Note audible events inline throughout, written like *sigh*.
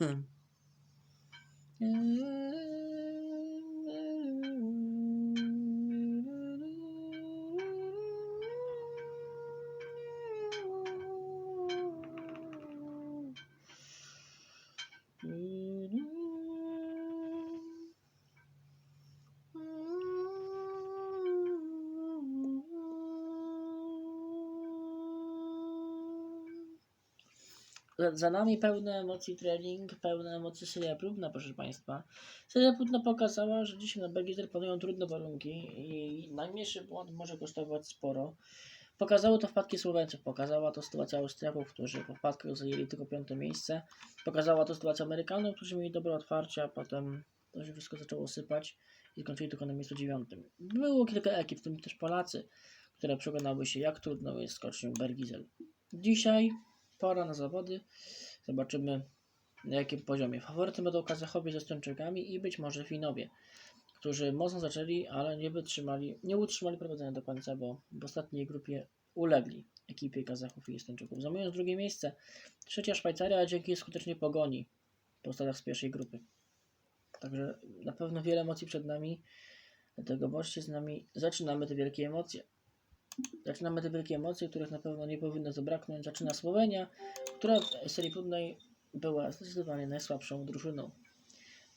Za- Za nami pełne emocji trening, pełne emocji seria próbna, proszę Państwa. Seria próbna pokazała, że dzisiaj na Belgizer panują trudne warunki i najmniejszy błąd może kosztować sporo. Pokazało to wpadki Słoweńców, pokazała to sytuacja Austriaków, którzy po wpadkach zajęli tylko piąte miejsce. Pokazała to sytuacja Amerykanów, którzy mieli dobre otwarcie, a potem to się wszystko zaczęło sypać i skończyli tylko na miejscu dziewiątym. Było kilka ekip, w tym też Polacy, które przekonały się, jak trudno jest skocznią Bergizel. Dzisiaj pora na zawody. Zobaczymy na jakim poziomie. Faworytem będą Kazachowie ze Stończykami i być może Finowie, którzy mocno zaczęli, ale nie wytrzymali, nie utrzymali prowadzenia do końca, bo w ostatniej grupie ulegli ekipie Kazachów i Estończyków. Zajmując drugie miejsce, trzecia Szwajcaria dzięki skutecznej pogoni po stadach z pierwszej grupy. Także na pewno wiele emocji przed nami, dlatego bądźcie z nami. Zaczynamy te wielkie emocje. Zaczynamy te wielkie emocje, których na pewno nie powinno zabraknąć. Zaczyna Słowenia, która w serii próbnej była zdecydowanie najsłabszą drużyną.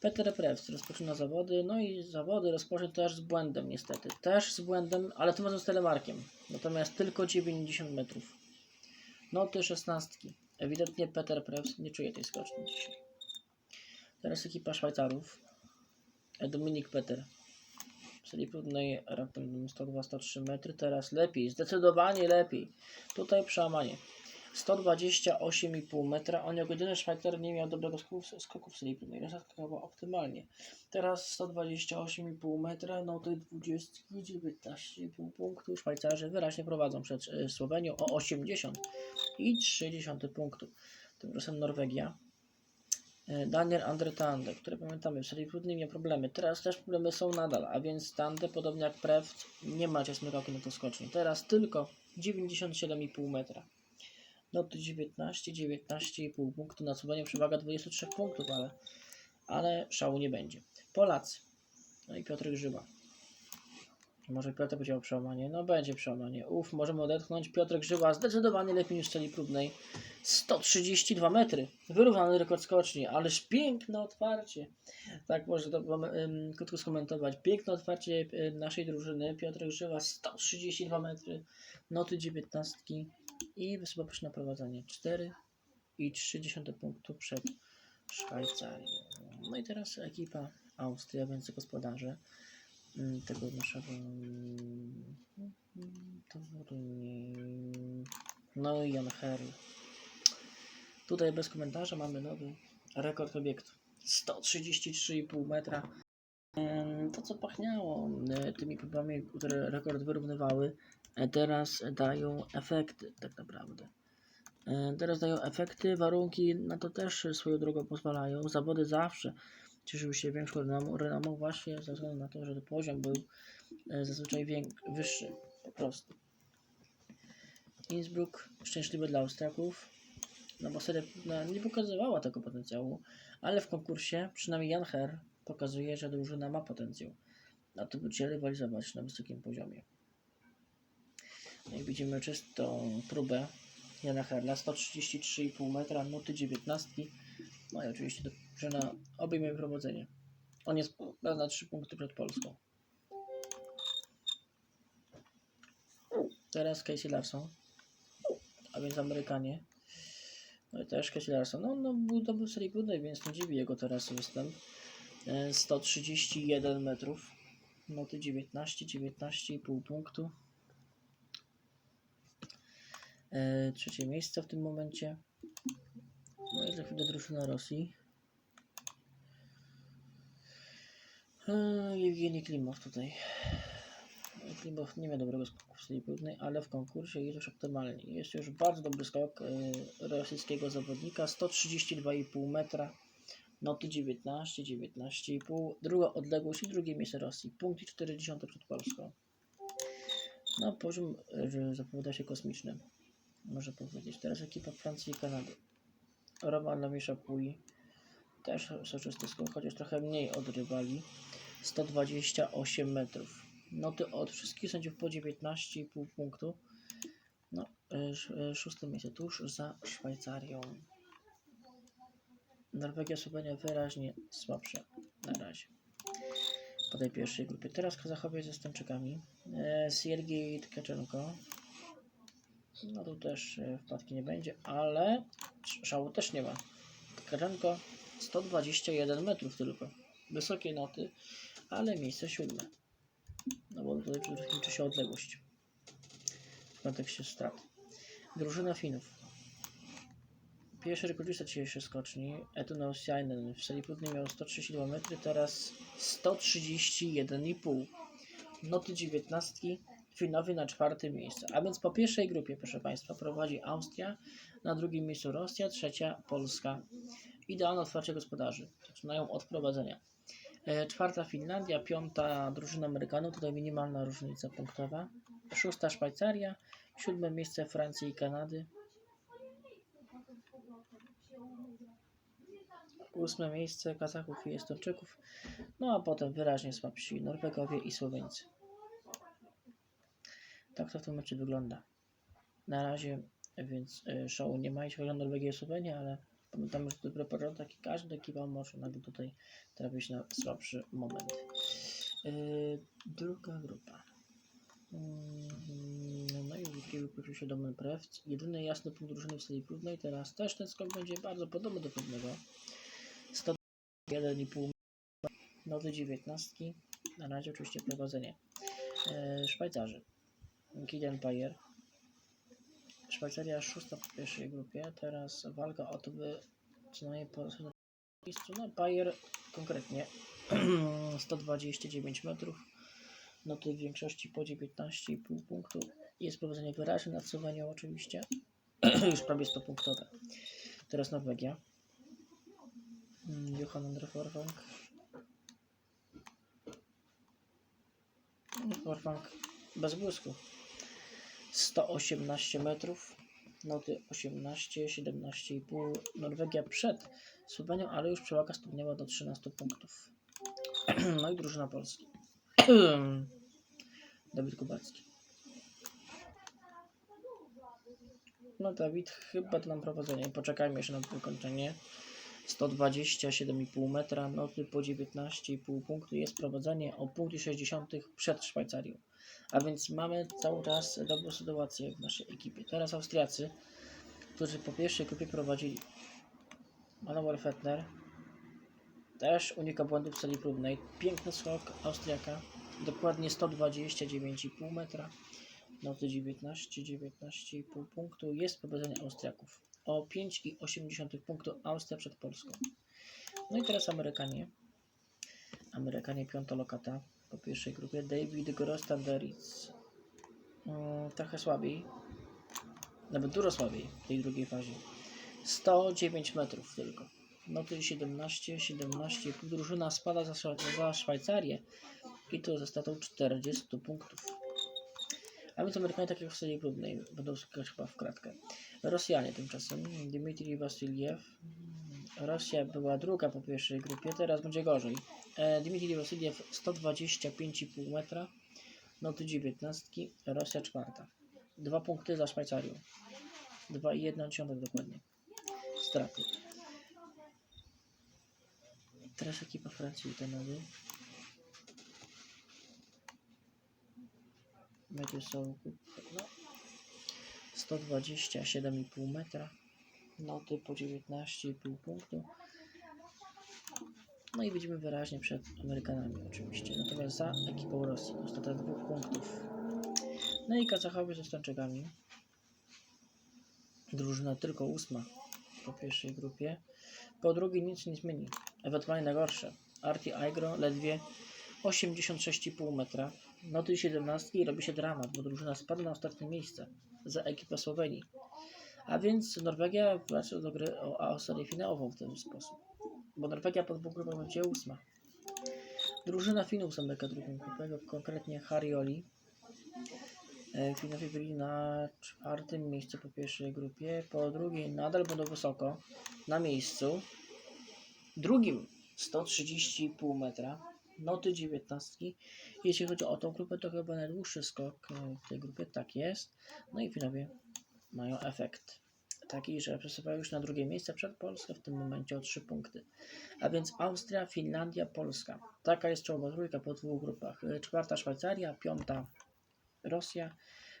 Peter Prewc rozpoczyna zawody, no i zawody rozpocznie też z błędem niestety. Też z błędem, ale tym razem z telemarkiem. Natomiast tylko 90 metrów. Noty 16. Ewidentnie Peter Prewc nie czuje tej skoczni dzisiaj. Teraz ekipa Szwajcarów. Dominik Peter. Serii próbnej raptem 102-103 metry. Teraz lepiej, zdecydowanie lepiej. Tutaj przełamanie. 128,5 metra. On jako jedyny Szwajcar nie miał dobrego skoku, w serii próbnej. Reszta skakała optymalnie. Teraz 128,5 metra. No to 20, 19,5 punktu. Szwajcarzy wyraźnie prowadzą przed e, Słowenią o 80 i 30 punktu. Tymczasem Norwegia. E, Daniel Andre Tande, które pamiętamy w serii próbnej miał problemy. Teraz też problemy są nadal, a więc Tande, podobnie jak Prewc, nie ma ciasnej roki na to skoczni. Teraz tylko 97,5 metra. Noty 19, 19,5 punktu na Słowenię, przewaga 23 punktów, ale, ale szału nie będzie. Polacy. No i Piotr Grzyba. Może Piotr będzie miał przełamanie? No będzie przełamanie. Uf, możemy odetchnąć. Piotr Grzyba zdecydowanie lepiej niż w celi próbnej. 132 metry. Wyrównany rekord skoczni, ależ piękne otwarcie. Tak może to ym, krótko skomentować. Piękne otwarcie naszej drużyny. Piotr Grzyba 132 metry. Noty 19 i wysoko na prowadzenie 4 i 30 punktu przed Szwajcarią. No i teraz ekipa Austria, więc gospodarze tego naszego mm, turnieju. No i Jan Herl. Tutaj bez komentarza mamy nowy rekord obiektu. 133,5 metra. To co pachniało e, tymi próbami, które rekord wyrównywały, e, teraz dają efekty tak naprawdę. E, Teraz dają efekty, warunki na to też swoją drogą pozwalają. Zawody zawsze cieszyły się większą renomą, renomą właśnie ze względu na to, że poziom był e, zazwyczaj wyższy po prostu. Innsbruck szczęśliwy dla Austriaków, no bo no, nie pokazywała tego potencjału, ale w konkursie przynajmniej Jan Her pokazuje, że drużyna ma potencjał. A to będzie rywalizować na wysokim poziomie. No i widzimy czystą próbę Jana Herla, 133,5 metra, nuty 19. No i oczywiście drużyna obejmie prowadzenie. On jest na 3 punkty przed Polską. Teraz Casey Larson, a więc Amerykanie. No i też Casey Larson. No, no był dobry w serii grudnej, więc nie dziwi jego teraz występ. E, 131 metrów. Noty 19, 19,5 punktu. E, trzecie miejsce w tym momencie. No i za chwilę drużyna Rosji. E, Jewgeni Klimow tutaj. Klimow nie miał dobrego skoku w serii próbnej, ale w konkursie jest już optymalnie. Jest już bardzo dobry skok e, rosyjskiego zawodnika. 132,5 metra. Noty 19, 19,5. Druga odległość i drugie miejsce Rosji. Punkt i 40 przed Polską. No poziom zapowiada się kosmiczny. Można powiedzieć. Teraz ekipa Francji i Kanady. Roman Lamisza Pui. Też soczysty skok, chociaż trochę mniej od rywali. 128 metrów. Noty od wszystkich sędziów po 19,5 punktu. No, sz- y, szóste miejsce tuż za Szwajcarią. Norwegia, Słowenia wyraźnie słabsza na razie. Po tej pierwszej grupie. Teraz Kazachowie ze Stańczykami. E, Siergiej Tkaczenko. No tu też e, wpadki nie będzie, ale sz- szału też nie ma. Tkaczenko 121 metrów tylko. Wysokie noty, ale miejsce siódme. No bo tutaj liczy się odległość w kontekście strat. Drużyna Finów. Pierwszy rekordzista dzisiejszej skoczni, Etuno Siainen w sali próbnej miał 132 metry, teraz 131,5. Noty 19, Finowie na czwartym miejscu. A więc po pierwszej grupie, proszę Państwa, prowadzi Austria, na drugim miejscu Rosja, trzecia Polska. Idealne otwarcie gospodarzy. Zaczynają od prowadzenia. E, Czwarta Finlandia, piąta drużyna Amerykanów, tutaj minimalna różnica punktowa. Szósta Szwajcaria, siódme miejsce Francji i Kanady. Ósme miejsce Kazachów i Estończyków. No a potem wyraźnie słabsi Norwegowie i Słoweńcy. Tak to w tym meczu wygląda. Na razie więc y, show nie ma, jeśli chodzi o Norwegię i Słowenię, ale pamiętamy, że to dobry początek i każda ekipa może nagle tutaj trafić na słabszy moment. Yy, druga grupa. Mm, No i w drugiej grupie się Domen Prewc. Jedyny jasny punkt drużyny w sali próbnej. Teraz też ten skok będzie bardzo podobny do próbnego. 101,5 nowy 19. Na razie oczywiście prowadzenie. E, Szwajcarzy. Kilian Payer. Szwajcaria szósta w pierwszej grupie. Teraz walka o to, by co najmniej na miejscu. No Payer konkretnie *clears throat* 129 metrów. Noty w większości po 19,5 punktu. Jest prowadzenie wyraźne nad Słowenią oczywiście. *clears throat* Już prawie 100 punktowe. Teraz Norwegia. Mm, Johan Andre Forfang. Forfang bez błysku. 118 metrów. Noty 18, 17,5. Norwegia przed Słowenią, ale już przewaga stopniała do 13 punktów. *clears throat* No i drużyna Polski. *clears throat* Dawid Kubacki. No Dawid, chyba to nam prowadzenie. Poczekajmy jeszcze na wykończenie. 127,5 metra, noty po 19,5 punktu. Jest prowadzenie o punkt i 60 przed Szwajcarią. A więc mamy cały czas dobrą sytuację w naszej ekipie. Teraz Austriacy, którzy po pierwszej grupie prowadzili Manuel Fettner. Też unika błędów w celi próbnej. Piękny skok Austriaka. Dokładnie 129,5 metra. Noty 19, 19,5 punktu. Jest prowadzenie Austriaków. O 5,8 punktu Austria przed Polską. No i teraz Amerykanie. Amerykanie piąta lokata po pierwszej grupie. David Grostaderitz. Mm, trochę słabiej. Nawet dużo słabiej w tej drugiej fazie. 109 metrów tylko. Noty 17, 17. Drużyna spada za, za Szwajcarię i to ze statą 40 punktów. A więc Amerykanie tak jak w serii próbnej będą skakać chyba w kratkę. Rosjanie tymczasem. Dmitrij Wasiliew. Rosja była druga po pierwszej grupie, teraz będzie gorzej. Dmitrij Wasiliew 125,5 metra. Noty 19. Rosja czwarta. Dwa punkty za Szwajcarią. 2,1 dokładnie. Straty. Teraz ekipa Francji i Kanady. Metry są no, 127,5 metra. Noty po 19,5 punktu. No i widzimy wyraźnie przed Amerykanami oczywiście. Natomiast za ekipą Rosji strata dwóch punktów. No i Kazachowie ze Stańczykami. Drużyna tylko ósma po pierwszej grupie. Po drugiej nic nie zmieni. Ewentualnie na gorsze. Arti Aigro ledwie 86,5 metra. Noty 17 i robi się dramat, bo drużyna spadła na ostatnie miejsce za ekipę Słowenii. A więc Norwegia wraca do gry o, o serię finałową w ten sposób. Bo Norwegia pod dwóch grupach będzie ósma. Drużyna Finów zamyka drugą grupę, konkretnie Harioli. E, Finowie byli na czwartym miejscu po pierwszej grupie, po drugiej nadal będą wysoko, na miejscu. drugim 130,5 metra, noty 19. Jeśli chodzi o tą grupę, to chyba najdłuższy skok w tej grupie, tak jest. No i Finowie mają efekt taki, że przesuwają już na drugie miejsce przed Polską w tym momencie o 3 punkty. A więc Austria, Finlandia, Polska. Taka jest czołowa trójka po dwóch grupach. E, Czwarta Szwajcaria, piąta Rosja,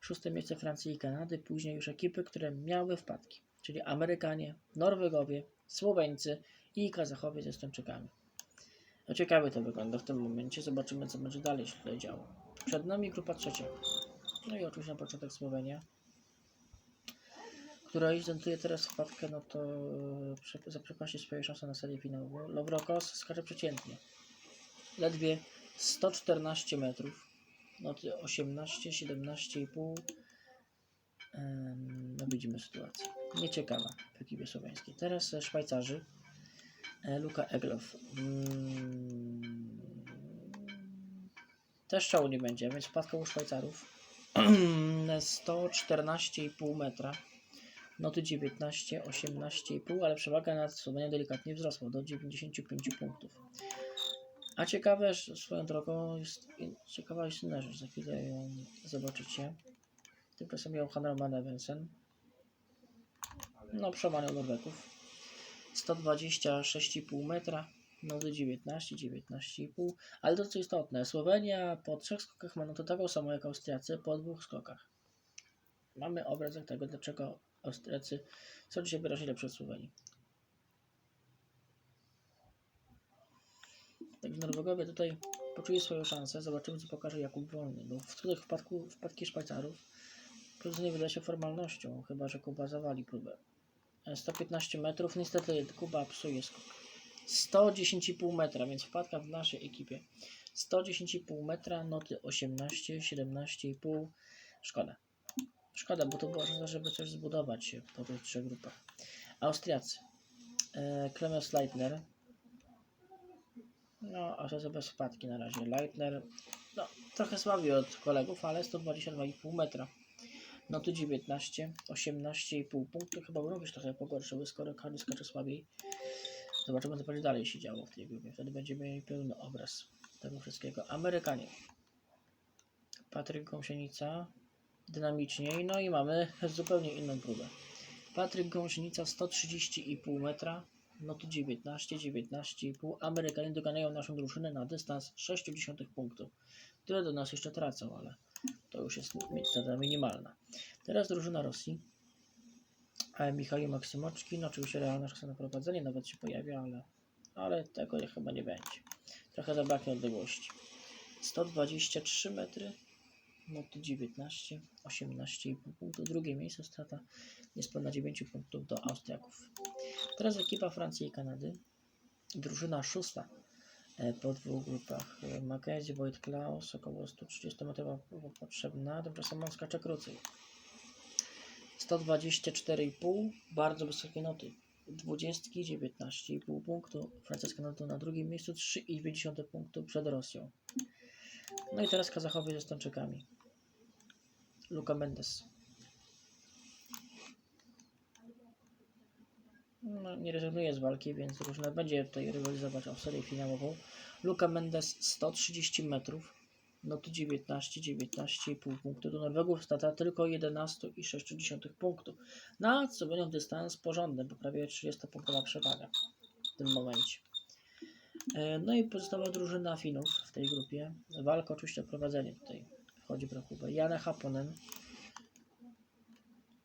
szóste miejsce Francji i Kanady, później już ekipy, które miały wpadki, czyli Amerykanie, Norwegowie, Słoweńcy i Kazachowie ze Estończykami. No ciekawie to wygląda w tym momencie, zobaczymy co będzie dalej się tutaj działo. Przed nami grupa trzecia. No i oczywiście na początek Słowenia, która identyfikuje teraz wpadkę, no to e, prze- zaprzepaści swoje szanse na serię finałową. Lowrokos skacze przeciętnie. Ledwie 114 metrów. No to 18, 17,5. Em, No widzimy sytuację. Nieciekawa w ekipie słoweńskiej. Teraz e, Szwajcarzy. E, Luka Eglow. Mm, Też szału nie będzie, więc wpadka u Szwajcarów. *clears throat* 114,5 metra. Noty 19, 18,5, ale przewaga nad Słowenią delikatnie wzrosła do 95 punktów. A ciekawe, swoją drogą jest ciekawa jest inna rzecz, za chwilę ją zobaczycie. Tymczasem miał Hanroman Evensen. No, przełamaniał Norwegów. 126,5 metra, noty 19, 19,5. Ale to co istotne, Słowenia po trzech skokach ma notę taką samą jak Austriacy po dwóch skokach. Mamy obrazek tego, dlaczego Austriacy są dzisiaj wyraźnie Słowenii. Także Norwegowie tutaj poczuli swoją szansę. Zobaczymy, co pokaże Jakub Wolny. Bo w tych wpadku, wpadki Szwajcarów prowadzenie wydaje się formalnością, chyba że Kuba zawali próbę. E, 115 metrów, niestety Kuba psuje skok. 110,5 metra, więc wpadka w naszej ekipie. 110,5 metra, noty 18, 17,5. Szkoda. Szkoda, bo to była szansa, żeby coś zbudować się po tych trzech grupach. Austriacy. E, Clemens Leitner. No, a to bez wpadki na razie. Leitner, no, trochę słabiej od kolegów, ale 122,5 metra. No tu 19, 18,5 punktów. Chyba również trochę pogorszyły, skoro każdy skacze słabiej. Zobaczymy, co będzie dalej się działo w tej grupie. Wtedy będziemy mieli pełny obraz tego wszystkiego. Amerykanie. Patryk Gąsienica. Dynamiczniej. No i mamy zupełnie inną próbę. Patryk Gąsienica 130,5 metra. No tu 19, 19,5. Amerykanie doganiają naszą drużynę na dystans 0,6 punktów, które do nas jeszcze tracą, ale to już jest cena minimalna. Teraz drużyna Rosji. Michał Maksymoczki, no oczywiście realna szansa na prowadzenie nawet się pojawia, ale, ale tego chyba nie będzie. Trochę zabraknie odległości. 123 metry, to 19, 18,5 punktów. Drugie miejsce, strata niespełna 9 punktów do Austriaków. Teraz ekipa Francji i Kanady. Drużyna szósta e, po dwóch grupach. Mackenzie, Wojt Klaus, około 130 metrów potrzebna, tymczasem on skacze krócej. 124,5, bardzo wysokie noty. 20, 19,5 punktu. Francuska noty na drugim miejscu, 3,2 punktu przed Rosją. No i teraz Kazachowie ze Stończykami. Luka Mendes. No, nie rezygnuje z walki, więc różne będzie tutaj rywalizować o serię finałową. Luka Mendes 130 metrów. No to 19, 19,5 punktu. Do Norwegów strata tylko 11,6 punktu. Na co będą dystans porządny, bo prawie 30-punktowa przewaga w tym momencie. E, No i pozostała drużyna Finów w tej grupie. Walka oczywiście o prowadzenie tutaj wchodzi rachubę. Jana Haponen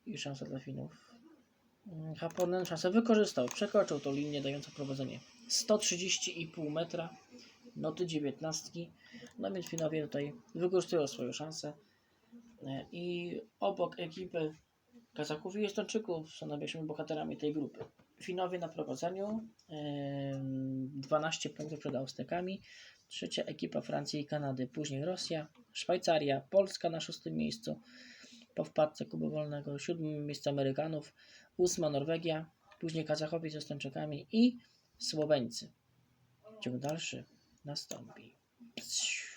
i szansa dla Finów. Mm, Haponen szansę wykorzystał, przekroczył tą linię dającą prowadzenie. 130,5 metra, noty 19. No więc Finowie tutaj wykorzystują swoją szansę. E, I obok ekipy Kazaków i Estończyków największymi bohaterami tej grupy. Finowie na prowadzeniu, em, 12 punktów przed Austriakami, trzecia ekipa Francji i Kanady, później Rosja, Szwajcaria, Polska na szóstym miejscu, po wpadce Kuby Wolnego, siódme miejsce Amerykanów, ósma Norwegia, później Kazachowie ze Estończykami i Słoweńcy. Ciąg dalszy nastąpi. Psiu.